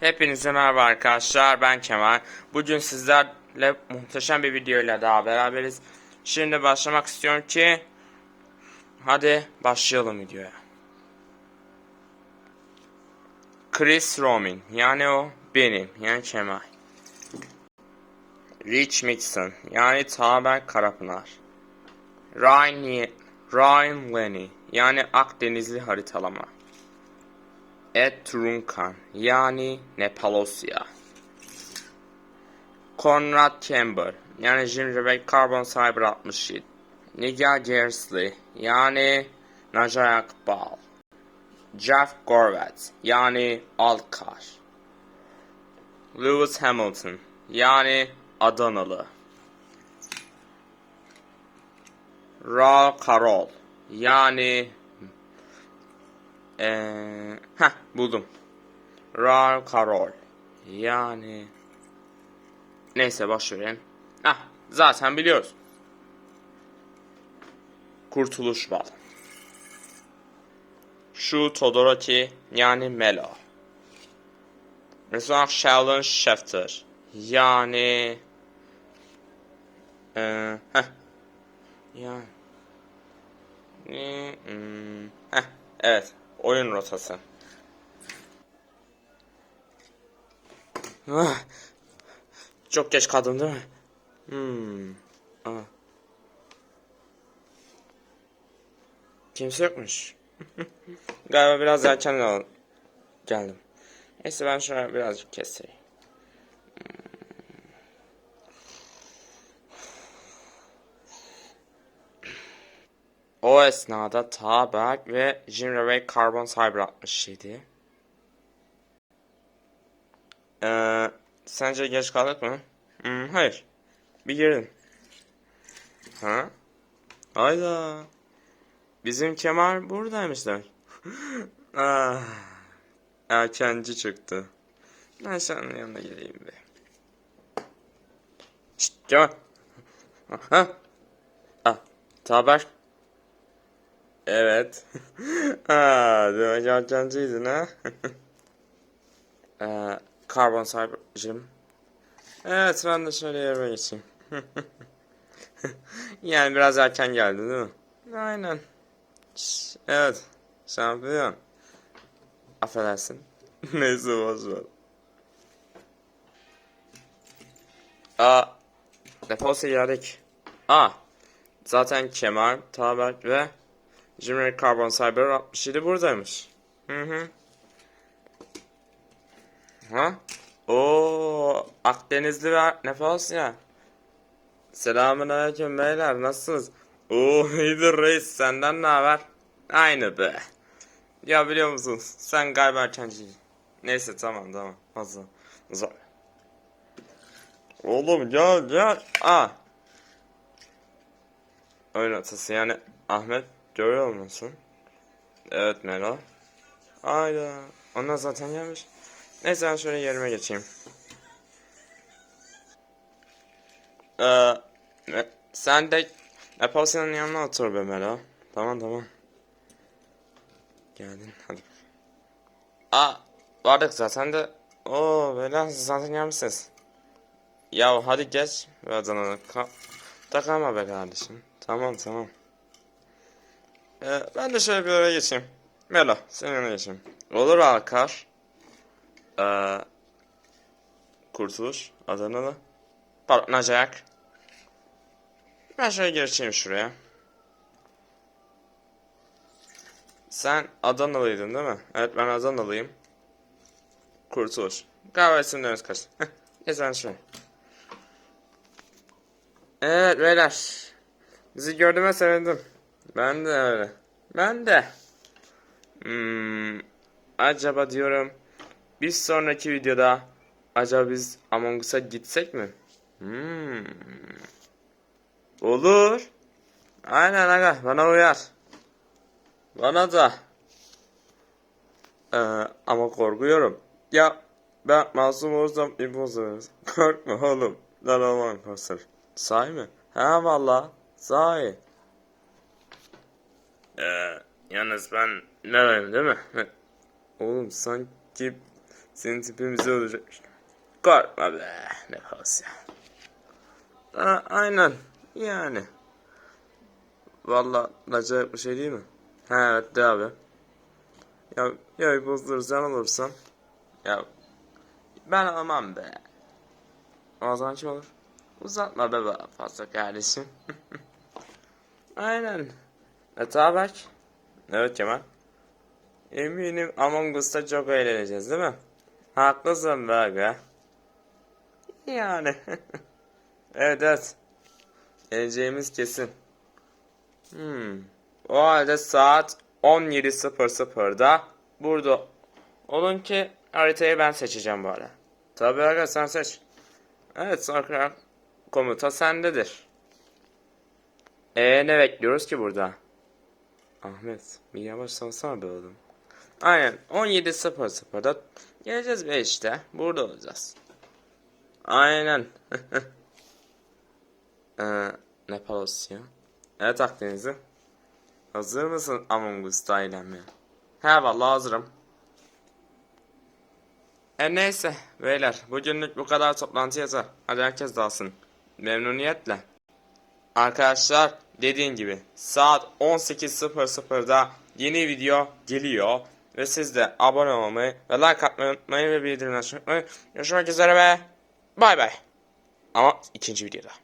Hepinize merhaba arkadaşlar ben Kemal. Bugün sizlerle muhteşem bir videoyla daha beraberiz. Şimdi başlamak istiyorum ki hadi başlayalım videoya. Chris Romin yani o benim yani Kemal. Rich Mixon yani Taber Karapınar. Ryan, Ryan Lenny yani Akdenizli haritalama. Ed Trunkan yani Nepalosya. Conrad Chamber yani Jim Rebek Carbon Cyber 67. Nigel Gersley yani Najay Akbal. Jeff Gorvat yani Alkar. Lewis Hamilton yani Adanalı. Ra Karol yani eee heh buldum. Ra Karol yani neyse boş verin. Ah zaten biliyoruz. Kurtuluş Bal. Şu Todoroki yani Melo. Mesela Sheldon Schefter yani eee heh yani Hmm, heh, evet. Oyun rotası. Ah, çok geç kaldım değil mi? Hmm. Aa. Kimse yokmuş. Galiba biraz erken geldim. Neyse ben şöyle birazcık keseyim. O esnada Taberg ve Jim Ray Carbon Cyber 67. Ee, sence geç kaldık mı? Hmm, hayır. Bir girin. Ha? Hayda. Bizim Kemal buradaymışlar. ah, erkenci çıktı. Ben senin yanına geleyim be. Şşt Kemal. Ha? Ah, Taber. Evet. ha, demek erkenciydin ha? ee, Carbon Cyber Jim. Evet ben de şöyle yerime geçeyim. yani biraz erken geldi değil mi? Aynen. Evet. Şampiyon. Affedersin. Neyse ver. Aa. Deposa geldik. Aa. Zaten Kemal, Tabak ve Jimmy Carbon Cyber 67 buradaymış. Hı hı. Ha? Oo, Akdenizli ve Nepalosya. Selamun aleyküm beyler nasılsınız? Oo iyidir reis senden ne haber? Aynı be. Ya biliyor musun sen galiba erkenci. Neyse tamam tamam fazla. Zor. Oğlum gel gel. Aa. Oyun atası yani Ahmet görüyor musun? Evet Melo. Hayda. Onlar zaten gelmiş. Neyse ben şöyle yerime geçeyim. Ee, sen de Nepalsya'nın yanına otur be Melo. Tamam tamam. Geldin hadi. Aa vardık zaten de. Oo siz zaten gelmişsiniz. Ya hadi geç ve Adana'da kal. Takama be kardeşim. Tamam tamam. Ee, ben de şöyle bir oraya geçeyim. Melo senin yanına geçeyim. Olur Alkar. Ee, Kurtuluş. Adanalı. Pardon Nacayak. Ben şöyle geçeyim şuraya. Sen Adanalıydın değil mi? Evet ben Adanalıyım. Kurtuluş. Galiba isimleriniz kaç. Ben şöyle. Evet beyler. Bizi gördüğüme sevindim. Ben de öyle. Ben de. Hmm, acaba diyorum bir sonraki videoda acaba biz Among Us'a gitsek mi? Hmm. Olur. Aynen aga bana uyar. Bana da. Ee, ama korkuyorum. Ya ben masum olursam imposter. Korkma oğlum. Lan olmam imposter. Sahi mi? Ha valla. Sahi. Ee, yalnız ben nereyim değil mi? Oğlum sanki Senin tipimize olacak. Korkma be. Ne ya. Aa, aynen. Yani. Vallahi acayip bir şey değil mi? He evet de abi. Ya ya bozdurursan olursan. Ya ben alamam be. O zaman olur? Uzatma be fazla kardeşim. Aynen. E bak. Evet Kemal. Eminim Among Us'ta çok eğleneceğiz değil mi? Haklısın be. Yani. evet evet. Geleceğimiz kesin. Hmm. O halde saat 17.00'da burada olun ki haritayı ben seçeceğim bu arada. Tabii aga sen seç. Evet sonra komuta sendedir. Ee ne bekliyoruz ki burada? Ahmet bir yavaş salsana be oğlum. Aynen 17.00'da geleceğiz be işte. Burada olacağız. Aynen. ee, ne palosu ya? Evet Akdeniz'i. Hazır mısın Among Us'ta eğlenmeye? He vallahi hazırım. E neyse beyler bugünlük bu kadar toplantı yeter. Hadi herkes dağılsın. Memnuniyetle. Arkadaşlar dediğim gibi saat 18.00'da yeni video geliyor. Ve siz de abone olmayı ve like atmayı unutmayın ve bildirimleri açmayı unutmayın. Görüşmek üzere ve bay bay. Ama ikinci videoda.